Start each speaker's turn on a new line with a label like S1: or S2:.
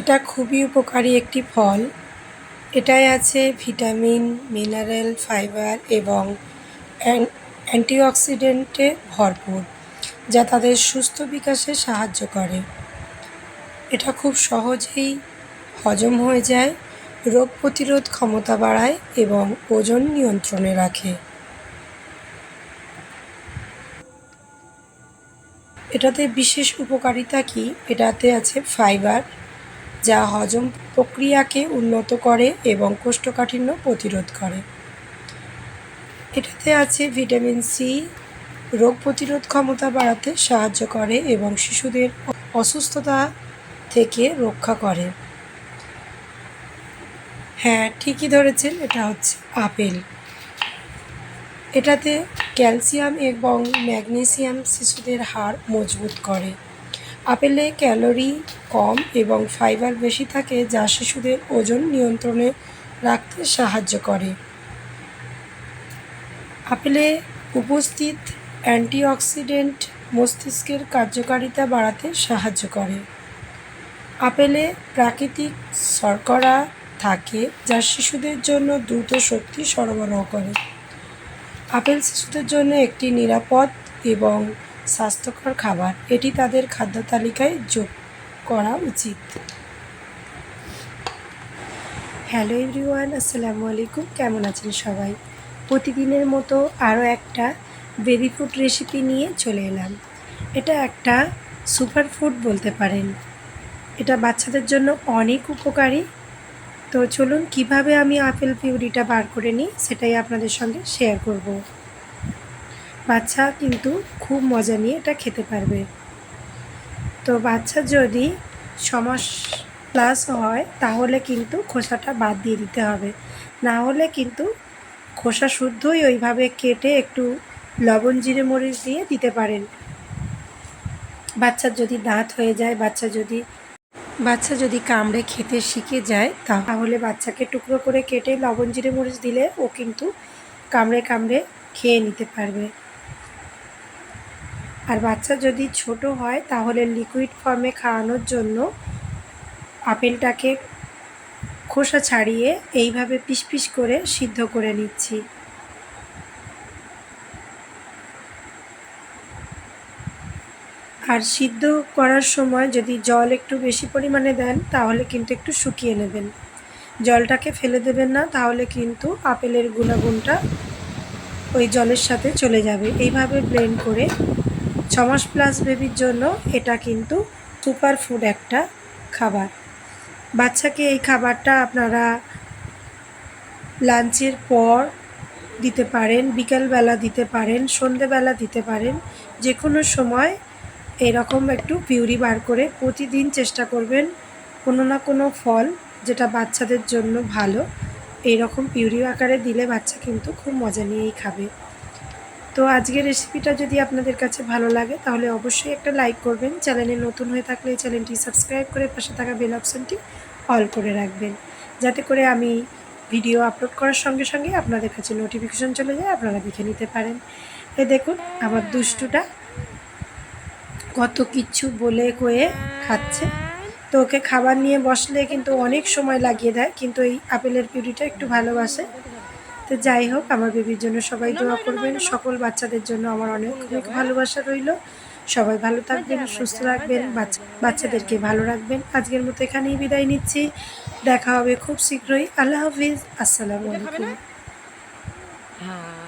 S1: এটা খুবই উপকারী একটি ফল। এটায় আছে ভিটামিন, মিনারেল, ফাইবার এবং অ্যান্টিঅক্সিডেন্টে ভরপুর, যা তাদের সুস্থ বিকাশে সাহায্য করে। এটা খুব সহজেই হজম হয়ে যায়, রোগ প্রতিরোধ ক্ষমতা বাড়ায় এবং ওজন নিয়ন্ত্রণে রাখে। এটাতে বিশেষ উপকারিতা কি? এটাতে আছে ফাইবার যা হজম প্রক্রিয়াকে উন্নত করে এবং কোষ্ঠকাঠিন্য প্রতিরোধ করে। এটাতে আছে ভিটামিন সি, রোগ প্রতিরোধ ক্ষমতা বাড়াতে সাহায্য করে এবং শিশুদের অসুস্থতা থেকে রক্ষা করে। হ্যাঁ ঠিকই ধরেছেন, এটা হচ্ছে আপেল। এটাতে ক্যালসিয়াম এবং ম্যাগনেসিয়াম শিশুদের হাড় মজবুত করে। আপেলে ক্যালোরি কম এবং ফাইবার বেশি থাকে যা শিশুদের ওজন নিয়ন্ত্রণে রাখতে সাহায্য করে। আপেলে উপস্থিত অ্যান্টিঅক্সিডেন্ট মস্তিষ্কের কার্যকারিতা বাড়াতে সাহায্য করে। আপেলে প্রাকৃতিক শর্করা থাকে যা শিশুদের জন্য দ্রুত শক্তি সরবরাহ করে। আপেল শিশুদের জন্য একটি নিরাপদ এবং স্বাস্থ্যকর খাবার। এটি তাদের খাদ্য তালিকায় যোগ করা উচিত। হ্যালো এভরিওয়ান, আসসালামু আলাইকুম। কেমন আছেন সবাই? প্রতিদিনের মতো আরও একটা বেবি ফুড রেসিপি নিয়ে চলে এলাম। এটা একটা সুপার ফুড বলতে পারেন। এটা বাচ্চাদের জন্য অনেক উপকারী। তো চলুন, কীভাবে আমি আপেল পিউরিটা বার করে নিই, সেটাই আপনাদের সঙ্গে শেয়ার করব। বাচ্চা কিন্তু খুব মজা নিয়ে এটা খেতে পারবে। তো বাচ্চা যদি ছমাস প্লাস হয়, তাহলে কিন্তু খোসাটা বাদ দিয়ে দিতে হবে। না হলে কিন্তু খোসা শুদ্ধই ওইভাবে কেটে একটু লবণ, জিরে, মরিচ দিয়ে দিতে পারেন। বাচ্চার যদি দাঁত হয়ে যায়, বাচ্চা যদি বাচ্চা যদি কামড়ে খেতে শিখে যায়, তাহলে বাচ্চাকে টুকরো করে কেটে লবণ, জিরে, মরিচ দিলে ও কিন্তু কামড়ে কামড়ে খেয়ে নিতে পারবে। আর বাচ্চা যদি ছোট হয়, তাহলে লিকুইড ফর্মে খাওয়ানোর জন্য আপেলটাকে খোসা ছাড়িয়ে এইভাবে পিস পিস করে সিদ্ধ করে নিচ্ছি। আর সিদ্ধ করার সময় যদি জল একটু বেশি পরিমাণে দেন, তাহলে কিন্তু একটু শুকিয়ে নেবেন। জলটাকে ফেলে দেবেন না, তাহলে কিন্তু আপেলের গুণাগুণটা ওই জলের সাথে চলে যাবে। এইভাবে ব্লেন্ড করে ছমাস প্লাস বেবির জন্য এটা কিন্তু সুপার ফুড একটা খাবার। বাচ্চাকে এই খাবারটা আপনারা লাঞ্চের পর দিতে পারেন বিকালবেলা দিতে পারেন সন্ধেবেলা দিতে পারেন যে কোনো সময় এরকম একটু পিউরি বার করে প্রতিদিন চেষ্টা করবেন কোনো না কোনো ফল যেটা বাচ্চাদের জন্য ভালো এই রকম পিউরি আকারে দিলে বাচ্চা কিন্তু খুব মজা নিয়েই খাবে। তো আজকের রেসিপিটা যদি আপনাদের কাছে ভালো লাগে, তাহলে অবশ্যই একটা লাইক করবেন। চ্যানেলে নতুন হয়ে থাকলে এই চ্যানেলটি সাবস্ক্রাইব করে পাশে থাকা বেল অপশানটি অল করে রাখবেন। যাতে করে আমি ভিডিও আপলোড করার সঙ্গে সঙ্গে আপনাদের কাছে নোটিফিকেশন চলে যায়, আপনারা দেখে নিতে পারেন। এ দেখুন, আমার দুষ্টুটা কত কিচ্ছু বলে কয়ে খাচ্ছে। তো ওকে খাবার নিয়ে বসলে কিন্তু অনেক সময় লাগিয়ে দেয়, কিন্তু এই আপেলের পিউরিটা একটু ভালোবাসে। তো যাই হোক আমার বেবির জন্য সবাই দোয়া করবেন। সকল বাচ্চাদের জন্য আমার অনেক অনেক ভালোবাসা রইল। সবাই ভালো থাকবেন সুস্থ রাখবেন বাচ্চা বাচ্চাদেরকে ভালো রাখবেন। আজকের মতো এখানেই বিদায় নিচ্ছি। দেখা হবে খুব শীঘ্রই। আল্লাহ হাফিজ। আসসালামু আলাইকুম।
S2: হ্যাঁ।